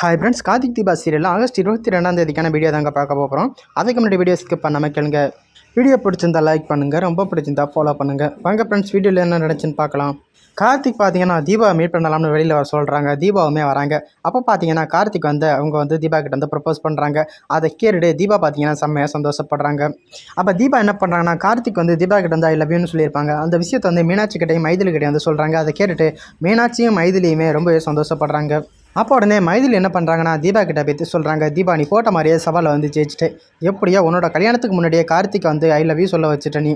Hi friends Karthik Deepa serial August இருபத்தி ரெண்டாம் தேதிக்கான video தாங்க பார்க்க போகிறோம் அதுக்கு முன்னாடி வீடியோ ஸ்கிப் பண்ணாமல் கேளுங்க. வீடியோ பிடிச்சிருந்தா லைக் பண்ணுங்கள் ரொம்ப பிடிச்சிருந்தா ஃபாலோ பண்ணுங்கள் வாங்க ஃப்ரெண்ட்ஸ் வீடியோவில் என்ன நினச்சின்னு பார்க்கலாம். கார்த்திக் பார்த்தீங்கன்னா தீபா மீட் பண்ணலாம்னு வெளியில் வர சொல்கிறாங்க தீபாவுமே வராங்க. அப்போ பார்த்தீங்கன்னா கார்த்திக் வந்து அவங்க வந்து தீபா கிட்ட வந்து ப்ரப்போஸ் பண்ணுறாங்க அதை கேட்டுட்டு தீபா பார்த்தீங்கன்னா செம்மையாக சந்தோஷப்படுறாங்க. அப்போ தீபா என்ன பண்ணுறாங்கன்னா கார்த்திக் வந்து தீபா கிட்ட வந்து ஐ லவ் யூன்னு சொல்லியிருப்பாங்க. அந்த விஷயத்தை வந்து மீனாட்சி கிட்டையும் மைதிலி கிட்டையும் வந்து சொல்கிறாங்க அதை கேட்டுட்டு மீனாட்சியும் மைதிலியுமே ரொம்பவே சந்தோஷப்படுறாங்க. அப்போ உடனே மைதில் என்ன பண்ணுறாங்கன்னா தீபா கிட்ட பற்றி சொல்கிறாங்க தீபா நீ போட்ட மாதிரியே சவாலை வந்து ஜெயிச்சிட்டு எப்படியோ உன்னோட கல்யாணத்துக்கு முன்னாடியே கார்த்திக் வந்து ஐ லவ் யூ சொல்ல வச்சுட்ட நீ.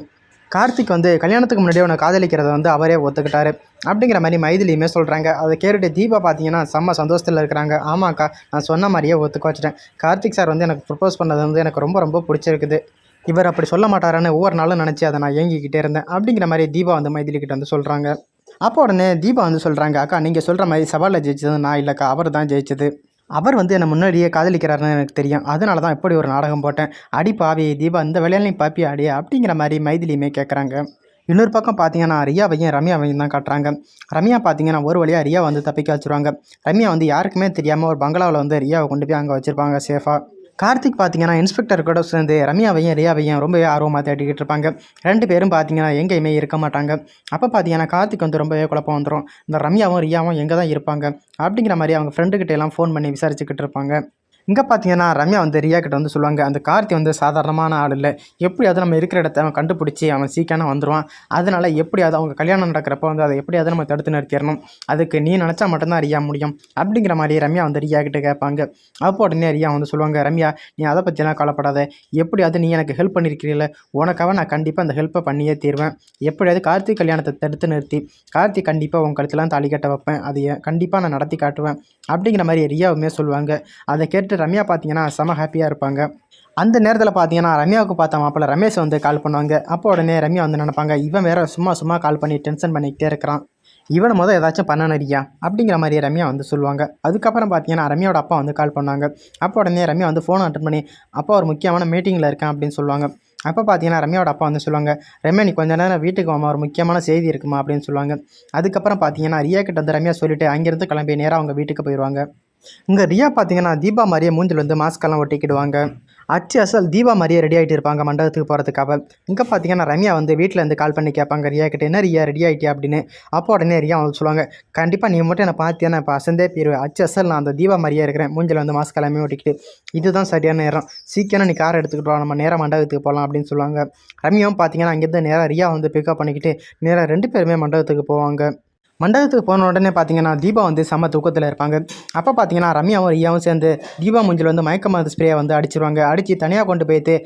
கார்த்திக் வந்து கல்யாணத்துக்கு முன்னாடியே உன்னை காதலிக்கிறத வந்து அவரே ஒத்துக்கிட்டாரு அப்படிங்கிற மாதிரி மைதிலியுமே சொல்கிறாங்க அதை கேட்டுட்டு தீபா பார்த்தீங்கன்னா செம்ம சந்தோஷத்தில் இருக்கிறாங்க. ஆமாக்கா நான் சொன்ன மாதிரியே ஒத்துக்க வச்சுட்டேன். கார்த்திக் சார் வந்து எனக்கு ப்ரப்போஸ் பண்ணது வந்து எனக்கு ரொம்ப ரொம்ப பிடிச்சிருக்குது. இவர் அப்படி சொல்ல மாட்டாரான்னு ஒவ்வொரு நாளும் நினச்சி அதை நான் ஏங்கிக்கிட்டே இருந்தேன். அப்படிங்கிற மாதிரி தீபா வந்து மைதிலிக்கிட்ட வந்து சொல்கிறாங்க அப்போ உடனே தீபா வந்து சொல்கிறாங்க அக்கா நீங்கள் சொல்கிற மாதிரி சவாலில் ஜெயிச்சது நான் இல்லைக்கா அவர் தான் ஜெயிச்சது. அவர் வந்து என்னை முன்னாடியே காதலிக்கிறாருன்னு எனக்கு தெரியும். அதனால தான் இப்படி ஒரு நாடகம் போட்டேன். அடி பாவி தீபா இந்த வேலையிலையும் பாப்பி அடி அப்படிங்கிற மாதிரி மைதிலியுமே கேட்குறாங்க இன்னொரு பக்கம் பார்த்தீங்கன்னா ரியாவையும் ரம்யாவையும் தான் காட்டுறாங்க. ரம்யா பார்த்தீங்கன்னா ஒரு வழியாக ரியா வந்து தப்பிக்க வச்சுருவாங்க. ரம்யா வந்து யாருக்குமே தெரியாமல் ஒரு பங்களாவில் வந்து ரியாவை கொண்டு போய் அங்கே வச்சுருப்பாங்க சேஃபாக கார்த்திக் பார்த்தீங்கன்னா இன்ஸ்பெக்டர் கூட சேர்ந்து ரம்யாவையும் ரியாவையும் ரொம்பவே ஆர்வமாக தேடிக்கிட்டு இருப்பாங்க. ரெண்டு பேரும் பார்த்தீங்கன்னா எங்கேயுமே இருக்க மாட்டாங்க. அப்போ பார்த்தீங்கன்னா கார்த்திக் வந்து ரொம்பவே குழப்பம் வந்துடும் இந்த ரம்யாவும் ரியாவும் எங்கே தான் இருப்பாங்க? அப்படிங்கிற மாதிரி அவங்க ஃப்ரெண்டுக்கிட்ட எல்லாம் ஃபோன் பண்ணி விசாரிச்சுக்கிட்டு இருப்பாங்க. இங்கே பார்த்தீங்கன்னா ரம்யா வந்து ரியா வந்து சொல்லுவாங்க அந்த கார்த்தி வந்து சாதாரணமான ஆள் இல்லை. எப்படியாவது நம்ம இருக்கிற இடத்த அவன் கண்டுபிடிச்சி அவன் சீக்கிரம் வந்துடுவான் அதனால் எப்படியாவது அவங்க கல்யாணம் நடக்கிறப்ப வந்து அதை எப்படியாவது நம்ம தடுத்து நிறுத்திடணும். அதுக்கு நீ நினச்சா மட்டும்தான் ரியா முடியும். அப்படிங்கிற மாதிரி ரம்யா வந்து ரியா கிட்ட கேட்பாங்க. அப்போ உடனே ரியா வந்து சொல்லுவாங்க ரம்யா நீ அதை பற்றிலாம் கவலைப்படாத. எப்படியாவது நீ எனக்கு ஹெல்ப் பண்ணியிருக்கிறீல்ல உனக்காக நான் கண்டிப்பாக அந்த ஹெல்ப்பை பண்ணியே தீருவேன். எப்படியாவது கார்த்திக் கல்யாணத்தை தடுத்து நிறுத்தி கார்த்திக் கண்டிப்பாக உன் கழுத்துலாம் தாலி கட்ட வைப்பேன். அதை கண்டிப்பாக நான் நடத்தி காட்டுவேன். அப்படிங்கிற மாதிரி ரியாவுமே சொல்லுவாங்க. அதை கேட்டு ரம்யா பார்த்தீங்கன்னா செம ஹாப்பியாக இருப்பாங்க. அந்த நேரத்தில் பார்த்தீங்கன்னா ரம்யாவுக்கு பார்த்த மாப்பிள்ள ரமேஷ் வந்து கால் பண்ணுவாங்க. அப்போ உடனே ரம்யா வந்து நினைப்பாங்க இவன் வேற சும்மா சும்மா கால் பண்ணி டென்ஷன் பண்ணிக்கிட்டே இருக்கிறான். இவனை முதல் ஏதாச்சும் பண்ணணும் அப்படிங்கிற மாதிரி ரம்யா வந்து சொல்லுவாங்க. அதுக்கப்புறம் பார்த்தீங்கன்னா ரம்யாவோட அப்பா வந்து கால் பண்ணாங்க அப்போ உடனே ரம்யா வந்து ஃபோன் அட்டன் பண்ணி அப்பா ஒரு முக்கியமான மீட்டிங்கில் இருக்கேன் அப்படின்னு சொல்லுவாங்க. அப்போ பார்த்தீங்கன்னா ரம்யாவோட அப்பா வந்து சொல்லுவாங்க ரம்யா நீ கொஞ்ச நேரம் வீட்டுக்கு வாமா ஒரு முக்கியமான செய்தி இருக்குமா? அப்படின்னு சொல்லுவாங்க. அதுக்கப்புறம் பார்த்தீங்கன்னா ரியா கிட்ட வந்து ரம்யா சொல்லிட்டு அங்கேருந்து கிளம்பி நேராக அவங்க வீட்டுக்கு போயிடுவாங்க இங்கே ரியா பார்த்தீங்கன்னா தீபா மாதிரியே மூஞ்சில் வந்து மாஸ்கெல்லாம் ஒட்டிக்கிடுவாங்க. அச்சு அசல் தீபா மாதிரியே ரெடி ஆகிட்டு இருப்பாங்க மண்டபத்துக்கு போகிறதுக்காக இங்கே பார்த்தீங்கன்னா ரம்யா வந்து வீட்டில் இருந்து கால் பண்ணி கேட்பாங்க. ரியா கிட்டே என்ன ரியா ரெடி ஆகிட்டியா அப்படின்னு. அப்போ உடனே ரியா வந்து சொல்லுவாங்க கண்டிப்பாக நீ மட்டும் என்னை பார்த்தியா? நான் இப்போ அசந்தே போயிடுவேன் அச்சு அசல் நான் அந்த தீபா மாதிரியே இருக்கிறேன். மூஞ்சில் வந்து மாஸ்க் எல்லாமே ஒட்டிக்கிட்டு. இதுதான் சரியான நேரம். சீக்கிரம் நீ கார் எடுத்துக்கிட்டு வா. நம்ம நேராக மண்டபத்துக்கு போகலாம் அப்படின்னு சொல்லுவாங்க. ரம்யாவும் பார்த்தீங்கன்னா அங்கேருந்து நேராக ரியா வந்து பிக்கப் பண்ணிக்கிட்டு நேராக ரெண்டு பேருமே மண்டபத்துக்கு போவாங்க. மண்டபத்துக்கு போன உடனே பார்த்தீங்கன்னா தீபா வந்து செம்ம தூக்கத்தில் இருப்பாங்க. அப்போ பார்த்தீங்கன்னா ரம்யாவும் ரியாவும் சேர்ந்து தீபா முஞ்சில் வந்து மயக்க மருந்து ஸ்ப்ரேயை வந்து அடிச்சிருவாங்க. அடித்து தனியாக கொண்டு போயிட்டு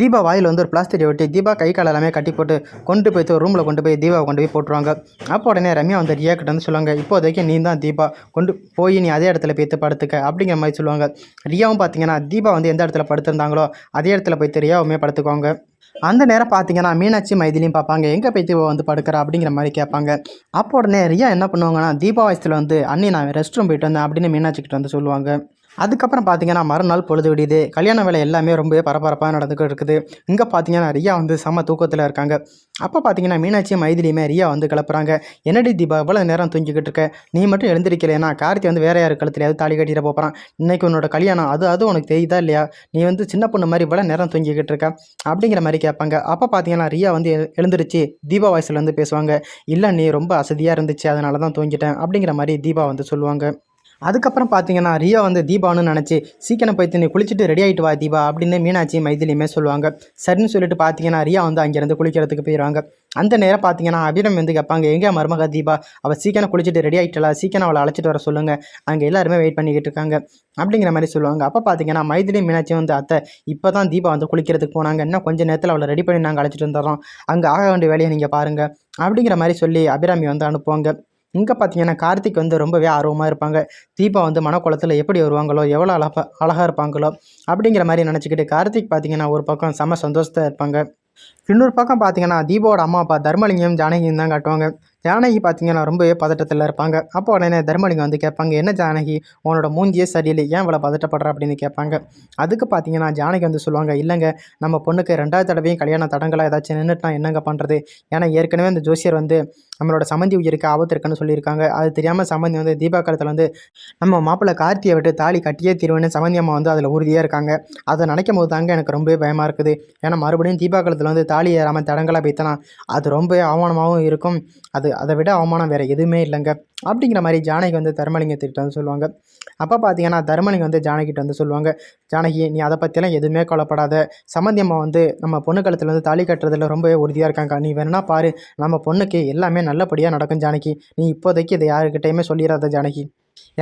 தீபா வாயில் வந்து ஒரு பிளாஸ்டிக் ஒட்டி தீபா கை கால் எல்லாமே கட்டி போட்டு கொண்டு போய் ஒரு ரூமில் கொண்டு போய் தீபாவை கொண்டு போய் போட்டுருவாங்க. அப்போ உடனே ரம்யா வந்து ரியா வந்து சொல்லுவாங்க இப்போதைக்கு நீ தான் தீபா கொண்டு போய் நீ அதே இடத்துல போய்த்து படுத்துக்க அப்படிங்கிற மாதிரி சொல்லுவாங்க. ரியாவும் பார்த்தீங்கன்னா தீபா வந்து எந்த இடத்துல படுத்திருந்தாங்களோ அதே இடத்துல போய்த்து ரியாவுமே படுத்துக்குவாங்க. அந்த நேரம் பார்த்தீங்கன்னா மீனாட்சி மைதிலையும் பார்ப்பாங்க எங்கே போய் தீபா வந்து படுக்கிறா? அப்படிங்கிற மாதிரி கேட்பாங்க. அப்போ உடனே ரியா என்ன பண்ணுவாங்கன்னா தீபா வயசில் வந்து அண்ணி நான் ரெஸ்ட் ரூம் போயிட்டு வந்தேன் அப்படின்னு மீனாட்சிக்கிட்ட வந்து சொல்லுவாங்க. அதுக்கப்புறம் பார்த்தீங்கன்னா மறுநாள் பொழுது விடியுது. கல்யாண வேலை எல்லாமே ரொம்பவே பரபரப்பாக நடந்துகிட்டு இருக்குது. இங்கே பார்த்தீங்கன்னா ரியா வந்து செம்ம தூக்கத்தில் இருக்காங்க. அப்போ பார்த்தீங்கன்னா மீனாட்சியும் மைதிலியுமே ரியா வந்து கிளப்புறாங்க. என்னடி தீபா இவ்வளோ நேரம் தூங்கிக்கிட்டு இருக்க? நீ மட்டும் எழுந்திருக்கலையா கார்த்தி வந்து வேற யார் கழுத்துலையாவது தாலி கட்டிட போகிறான் இன்னைக்கு உன்னோட கல்யாணம் அது அதுவும் உனக்கு தெரியுதா இல்லையா? நீ வந்து சின்ன பொண்ணு மாதிரி இவ்வளோ நேரம் தூங்கிக்கிட்டு இருக்க? அப்படிங்கிற மாதிரி கேட்பாங்க. அப்போ பார்த்தீங்கன்னா ரியா வந்து எழுந்திருச்சு தீபா வாய்ஸில் வந்து பேசுவாங்க. இல்லை நீ ரொம்ப அசதியாக இருந்துச்சு. அதனால தான் தூங்கிட்டேன். அப்படிங்கிற மாதிரி தீபா வந்து சொல்லுவாங்க. அதுக்கப்புறம் பார்த்தீங்கன்னா ரியா வந்து தீபான்னு நினச்சி சீக்கிரம் போய் நீ குளிச்சுட்டு ரெடி ஆகிட்டு வா தீபா அப்படின்னு மீனாட்சி மைதிலியுமே சொல்லுவாங்க. சரின்னு சொல்லிட்டு பார்த்தீங்கன்னா ரியா வந்து அங்கேருந்து குளிக்கிறதுக்கு போயிடுவாங்க. அந்த நேரம் பார்த்தீங்கன்னா அபிரம் வந்து கேட்பாங்க எங்கே மருமக தீபா? அவள் சீக்கிரம் குளிச்சுட்டு ரெடி ஆகிட்டலா சீக்கிரம் அவளை அழைச்சிட்டு வர சொல்லுங்கள் அங்கே எல்லாருமே வெயிட் பண்ணிக்கிட்டு இருக்காங்க அப்படிங்கிற மாதிரி சொல்லுவாங்க. அப்போ பார்த்தீங்கன்னா மைதிலி மீனாட்சி வந்து அத்தை இப்போ தான் தீபா வந்து குளிக்கிறதுக்கு போனாங்க. இன்னும் கொஞ்சம் நேரத்தில் அவளை ரெடி பண்ணி நாங்கள் அழைச்சிட்டு வந்துடுறோம். அங்கே ஆக வேண்டிய வேலையை நீங்கள் பாருங்கள் அப்படிங்கிற மாதிரி சொல்லி அபிராமி வந்து அனுப்புவாங்க. இங்கே பார்த்தீங்கன்னா கார்த்திக் வந்து ரொம்பவே ஆர்வமாக இருப்பாங்க. தீபா வந்து மனக்குளத்தில் எப்படி வருவாங்களோ எவ்வளோ அழகா அழகாக இருப்பாங்களோ அப்படிங்கிற மாதிரி நினச்சிக்கிட்டு கார்த்திக் பார்த்தீங்கன்னா ஒரு பக்கம் செம சந்தோஷத்தை இருப்பாங்க. இன்னொரு பக்கம் பார்த்தீங்கன்னா தீபாவோட அம்மா அப்பா தர்மலிங்கம் ஜானகியும் தான் காட்டுவாங்க. ஜானகி பார்த்தீங்கன்னா ரொம்பவே பதட்டத்தில் இருப்பாங்க. அப்போ உடனே தர்மலிங்கம் வந்து கேட்பாங்க என்ன ஜானகி உன்னோட மூஞ்சியே சரியில்லை ஏன் இவ்வளோ பதட்டப்படுற? அப்படின்னு கேட்பாங்க. அதுக்கு பார்த்தீங்கன்னா ஜானகி வந்து சொல்லுவாங்க இல்லைங்க நம்ம பொண்ணுக்கு ரெண்டாவது தடவையும் கல்யாண தடங்களாக ஏதாச்சும் நின்றுட்டா என்னங்க பண்ணுறது ஏன்னா ஏற்கனவே அந்த ஜோசியர் வந்து நம்மளோட சம்மந்தி உயிருக்கு ஆபத்து இருக்குன்னு சொல்லியிருக்காங்க. அது தெரியாமல் சம்மந்தி வந்து தீபா காலத்தில் வந்து நம்ம மாப்பிள்ளை கார்த்தியை விட்டு தாலி கட்டியே தீர்வுன்னு சம்மந்தி அம்மா வந்து அதில் உறுதியாக இருக்காங்க. அதை நினைக்கும் போது தாங்க எனக்கு ரொம்பவே பயமாக இருக்குது. ஏன்னா மறுபடியும் தீபா காலத்தில் வந்து தாலி ஏறாமல் தடங்களாக போய்த்தனா அது ரொம்ப அவமானமாகவும் இருக்கும். அது அதை விட அவமானம் வேறு எதுவுமே இல்லைங்க. அப்படிங்கிற மாதிரி ஜானகி வந்து தர்மலிங்கத்திட்ட வந்து சொல்லுவாங்க. அப்போ பார்த்தீங்கன்னா தர்மலிங்கம் வந்து ஜானகிட்ட வந்து சொல்லுவாங்க ஜானகி நீ அதை பற்றிலாம் எதுவுமே கொலப்படாத சம்மந்தி அம்மா வந்து நம்ம பொண்ணு கழுத்தில் வந்து தாலி கட்டுறதுல ரொம்பவே உறுதியாக இருக்காங்க. நீ வேணா பாரு நம்ம பொண்ணுக்கு எல்லாமே நல்லபடியாக நடக்கும் ஜானகி. நீ இப்போதைக்கு இதை யாருக்கிட்டையுமே சொல்லிடாத ஜானகி.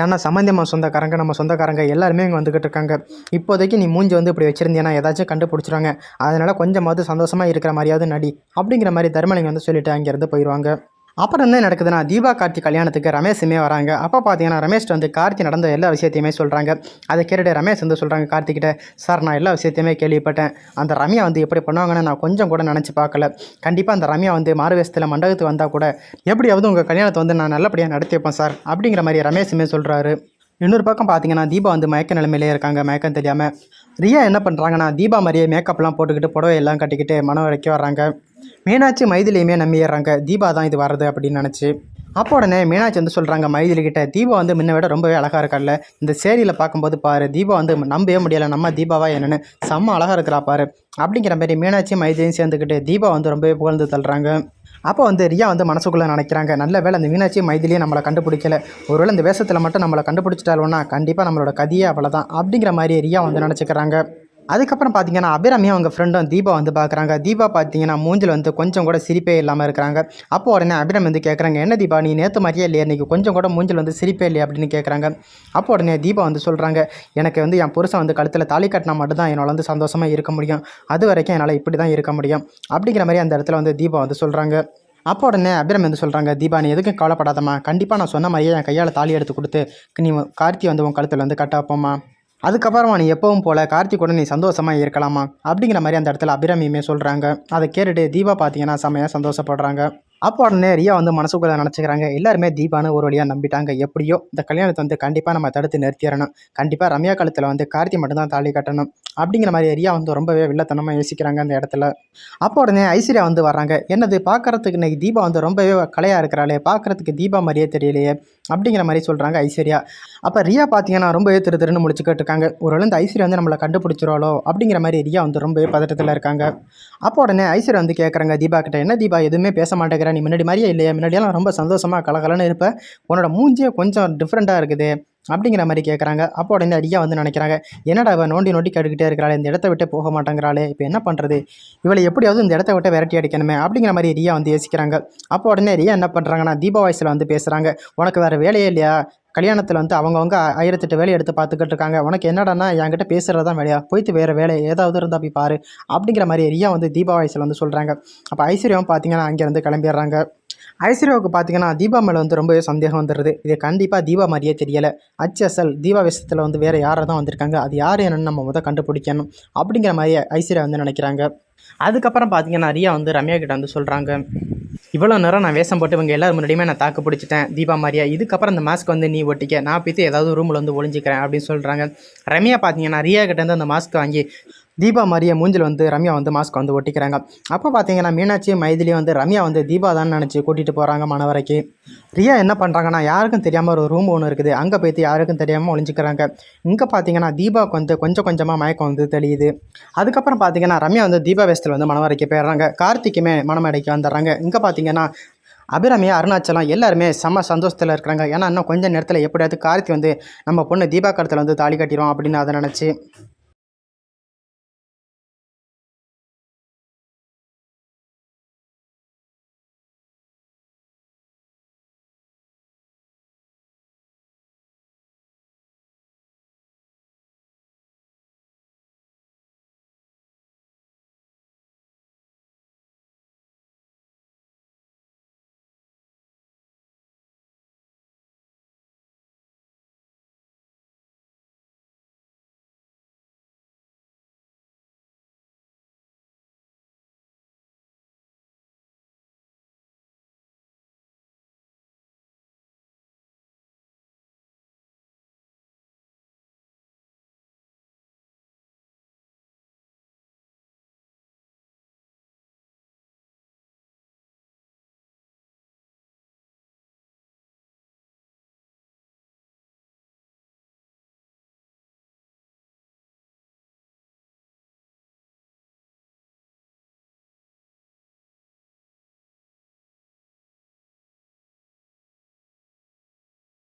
ஏன்னா சம்மந்தியம்மா சொந்தக்காரங்க நம்ம சொந்தக்காரங்க எல்லாருமே இங்கே வந்துக்கிட்டு இருக்காங்க. இப்போதைக்கு நீ மூஞ்சி வந்து இப்படி வச்சிருந்தீங்கன்னா ஏதாச்சும் கண்டுபிடிச்சிருவாங்க. அதனால் கொஞ்சமாவது சந்தோஷமாக இருக்கிற மாதிரியாவது நடி. அப்படிங்கிற மாதிரி தர்மலிங்கம் வந்து சொல்லிவிட்டு அங்கேருந்து போயிடுவாங்க அப்புறம் என்ன நடக்குதுன்னா தீபா கார்த்தி கல்யாணத்துக்கு ரமேஷுமே வராங்க. அப்போ பார்த்தீங்கன்னா ரமேஷ் வந்து கார்த்தி நடந்த எல்லா விஷயத்தையுமே சொல்கிறாங்க அதை கேட்டுட்டு ரமேஷ் வந்து சொல்கிறாங்க கார்த்திகிட்ட சார் நான் எல்லா விஷயத்தையுமே கேள்விப்பட்டேன். அந்த ரம்யா வந்து எப்படி பண்ணுவாங்கன்னு நான் கொஞ்சம் கூட நினச்சி பார்க்கல. கண்டிப்பாக அந்த ரம்யா வந்து மாறுவேஷத்தில் மண்டபத்துக்கு வந்தால் கூட எப்படியாவது உங்கள் கல்யாணத்தை வந்து நான் நல்லபடியாக நடத்தி வைப்பேன் சார். அப்படிங்கிற மாதிரி ரமேஷுமே சொல்கிறாரு இன்னொரு பக்கம் பார்த்தீங்கன்னா தீபா வந்து மயக்க நிலைமையிலே இருக்காங்க மயக்கம் தெரியாமல் ரியா என்ன பண்ணுறாங்கன்னா தீபா மாதிரியே மேக்கப்லாம் போட்டுக்கிட்டு புடவை எல்லாம் கட்டிக்கிட்டு மனம் வரைக்கும் வர்றாங்க. மீனாட்சி மைதிலியுமே நம்பிடுறாங்க தீபா தான் இது வர்றது அப்படின்னு நினச்சி. அப்போ உடனே மீனாட்சி வந்து சொல்கிறாங்க மைதிலிக்கிட்ட தீபா வந்து முன்ன விட ரொம்பவே அழகாக இருக்கார்ல இந்த சேரியில் பார்க்கும்போது பாரு தீபா வந்து நம்பவே முடியலை. நம்ம தீபாவா என்னென்னு செம்ம அழகாக இருக்கிறா பாரு. அப்படிங்கிற மாதிரி மீனாட்சி மைதிலையும் சேர்ந்துக்கிட்டு தீபா வந்து ரொம்பவே புகழ்ந்து தள்ளுறாங்க. அப்போ வந்து ரியா வந்து மனசுக்குள்ளே நினைக்கிறாங்க நல்ல வேளை அந்த மீனாட்சி மைதிலியே நம்மளை கண்டுபிடிக்கல. ஒருவேளை இந்த வேஷத்தில் மட்டும் நம்மளை கண்டுபிடிச்சிட்டாலும்னா கண்டிப்பாக நம்மளோட கதியே அவ்வளோதான் அப்படிங்கிற மாதிரி ரியா வந்து நினச்சிக்கிறாங்க. அதுக்கப்புறம் பார்த்தீங்கன்னா அபிராமியும் அவங்க ஃப்ரெண்டும் தீபா வந்து பார்க்குறாங்க தீபா பார்த்தீங்கன்னா மூஞ்சில் வந்து கொஞ்சம் கூட சிரிப்பே இல்லாமல் இருக்கிறாங்க. அப்போ உடனே அபிராமி வந்து கேட்குறாங்க என்ன தீபா நீ நேற்று மாதிரியே இல்லையா? இன்றைக்கி கொஞ்சம் கூட மூஞ்சில் வந்து சிரிப்பே இல்லையா? அப்படின்னு கேட்குறாங்க அப்போ உடனே தீபா வந்து சொல்கிறாங்க எனக்கு வந்து என் புருஷன் வந்து கழுத்தில் தாலி கட்டினா மட்டும்தான் என்னால் வந்து சந்தோஷமாக இருக்க முடியும். அது வரைக்கும் என்னால் இப்படி தான் இருக்க முடியும். அப்படிங்கிற மாதிரி அந்த இடத்துல வந்து தீபா வந்து சொல்கிறாங்க அப்போ உடனே அபிரம் வந்து சொல்கிறாங்க தீபா நீ எதுக்கும் கவலைப்படாதம்மா. கண்டிப்பாக நான் சொன்ன மாதிரியே என் கையால் தாலி எடுத்து கொடுத்து நீ கார்த்தி வந்து உன் கழுத்தில் வந்து கட்ட வைப்போம்மா. அதுக்கப்புறமா நீ எப்பவும் போல கார்த்திகோட நீ சந்தோஷமாக இருக்கலாமா? அப்படிங்கிற மாதிரி அந்த இடத்துல அபிராமியுமே சொல்கிறாங்க அதை கேட்டுட்டு தீபா பார்த்தீங்கன்னா செம்மையாக சந்தோஷப்படுறாங்க. அப்போ உடனே ரியா வந்து மனசுக்குள்ளே நினச்சிக்கிறாங்க எல்லாருமே தீபான்னு ஒரு வழியாக நம்பிட்டாங்க. எப்படியோ இந்த கல்யாணத்தை வந்து கண்டிப்பாக நம்ம தடுத்து நிறுத்திடணும். கண்டிப்பாக ரம்யா காலத்தில் வந்து கார்த்தி மட்டும்தான் தாலி கட்டணும். அப்படிங்கிற மாதிரி ரியா வந்து ரொம்பவே வில்லத்தனமாக யோசிக்கிறாங்க அந்த இடத்துல. அப்போ உடனே ஐஸ்வர்யா வந்து வர்றாங்க. என்னது பார்க்கறதுக்கு இன்னைக்கு தீபா வந்து ரொம்பவே கலையாக இருக்கிறாளே பார்க்கறதுக்கு தீபா மாதிரியே தெரியலையே. அப்படிங்கிற மாதிரி சொல்கிறாங்க ஐஸ்வர்யா. அப்போ ரியா பார்த்தீங்கன்னா ரொம்பவே திரு திருன்னு முடிச்சுக்கிட்டு இருக்காங்க ஒரு இந்த ஐஸ்வர்யா வந்து நம்மளை கண்டுபிடிச்சிருவாளோ அப்படிங்கிற மாதிரி ரியா வந்து ரொம்பவே பதட்டத்தில் இருக்காங்க. அப்போ உடனே ஐஸ்வர்யா வந்து கேட்குறாங்க தீபா கிட்ட என்ன தீபா எதுவுமே பேச மாட்டேங்கிற நீ முன்னாடி மாதிரியே இல்லையா? முன்னாடியெல்லாம் ரொம்ப சந்தோஷமாக கலகலன்னு இருப்பேன் உன்னோட மூஞ்சியே கொஞ்சம் டிஃப்ரெண்ட்டாக இருக்குது. அப்படிங்கிற மாதிரி கேட்குறாங்க அப்போ உடனே அடியா வந்து நினைக்கிறாங்க என்னடா இவன் நோண்டி நோண்டி கேட்டுக்கிட்டே இருக்கிறாளே இந்த இடத்த விட்டு போக மாட்டேங்கிறாளே இப்போ என்ன பண்ணுறது இவளை எப்படியாவது இந்த இடத்த விட்டு விரட்டி அடிக்கணுமே அப்படிங்கிற மாதிரி ரியா வந்து யோசிக்கிறாங்க. அப்போ உடனே ரியா என்ன பண்ணுறாங்கன்னா தீபா வாய்ஸில் வந்து பேசுகிறாங்க உனக்கு வேறு வேலையே இல்லையா? கல்யாணத்தில் வந்து அவங்கவுங்க ஆயிரத்தெட்டு வேலையை எடுத்து பார்த்துக்கிட்டு இருக்காங்க உனக்கு என்னடான்னா என்கிட்ட பேசுகிறது தான் வேலையா? போய்த்து வேறு வேலை ஏதாவது இருந்தால் போய் பாரு. அப்படிங்கிற மாதிரி ரியா வந்து தீபா வந்து சொல்கிறாங்க அப்போ ஐஸ்வர்யாவும் பார்த்தீங்கன்னா அங்கேருந்து கிளம்பிடுறாங்க. ஐஸ்வர்யாவுக்கு பார்த்தீங்கன்னா தீபா மேலே வந்து ரொம்பவே சந்தேகம் வந்துடுது இது கண்டிப்பாக தீபா மாதிரியே தெரியலை. அச்சசல் தீபா விஷயத்தில் வந்து வேறு யாரை தான் வந்திருக்காங்க? அது யார் என்னன்னு நம்ம முதல் கண்டுபிடிக்கணும். அப்படிங்கிற மாதிரி ஐஸ்வர்யா வந்து நினைக்கிறாங்க. அதுக்கப்புறம் பார்த்தீங்கன்னா ரியா வந்து ரம்யா கிட்ட வந்து சொல்கிறாங்க இவ்வளோ நேரம் நான் வேஷம் போட்டு இவங்க எல்லாரும் முன்னாடியுமே நான் தாக்கு பிடிச்சிட்டேன். தீபா மாதிரியா இதுக்கப்புறம் அந்த மாஸ்க் வந்து நீ ஒட்டிக்க. நான் போய்த்து ஏதாவது ரூமில் வந்து ஒழிஞ்சிக்கிறேன் அப்படின்னு சொல்கிறாங்க ரம்யா பார்த்தீங்கன்னா ரியா கிட்டேருந்து அந்த மாஸ்க் வாங்கி தீபா மாதிரியே மூஞ்சில் வந்து ரம்யா வந்து மாஸ்க் வந்து ஒட்டிக்கிறாங்க. அப்போ பார்த்தீங்கன்னா மீனாட்சி மைதிலி வந்து ரம்யா வந்து தீபா தான் நினச்சி கூட்டிகிட்டு போகிறாங்க மனவரைக்கு ரியா என்ன பண்ணுறாங்கன்னா யாருக்கும் தெரியாமல் ஒரு ரூம் ஒன்று இருக்குது. அங்கே போய்த்து யாருக்கும் தெரியாமல் ஒழிஞ்சிக்கிறாங்க இங்கே பார்த்தீங்கன்னா தீபாவுக்கு வந்து கொஞ்சம் கொஞ்சமாக மயக்கம் வந்து தெளியுது. அதுக்கப்புறம் பார்த்தீங்கன்னா ரம்யா வந்து தீபா வேஸ்தில் வந்து மனவரைக்கு போயிடுறாங்க. கார்த்திக்குமே மனமடைக்கு வந்துடுறாங்க. இங்கே பார்த்தீங்கன்னா அபிராமியா அருணாச்சலம் எல்லாருமே செம்ம சந்தோஷத்தில் இருக்கிறாங்க. ஏன்னா இன்னும் கொஞ்சம் நேரத்தில் எப்படியாவது கார்த்தி வந்து நம்ம பொண்ணு தீபா கடத்தில் வந்து தாலி கட்டிடுவோம் அப்படின்னு அதை நினச்சி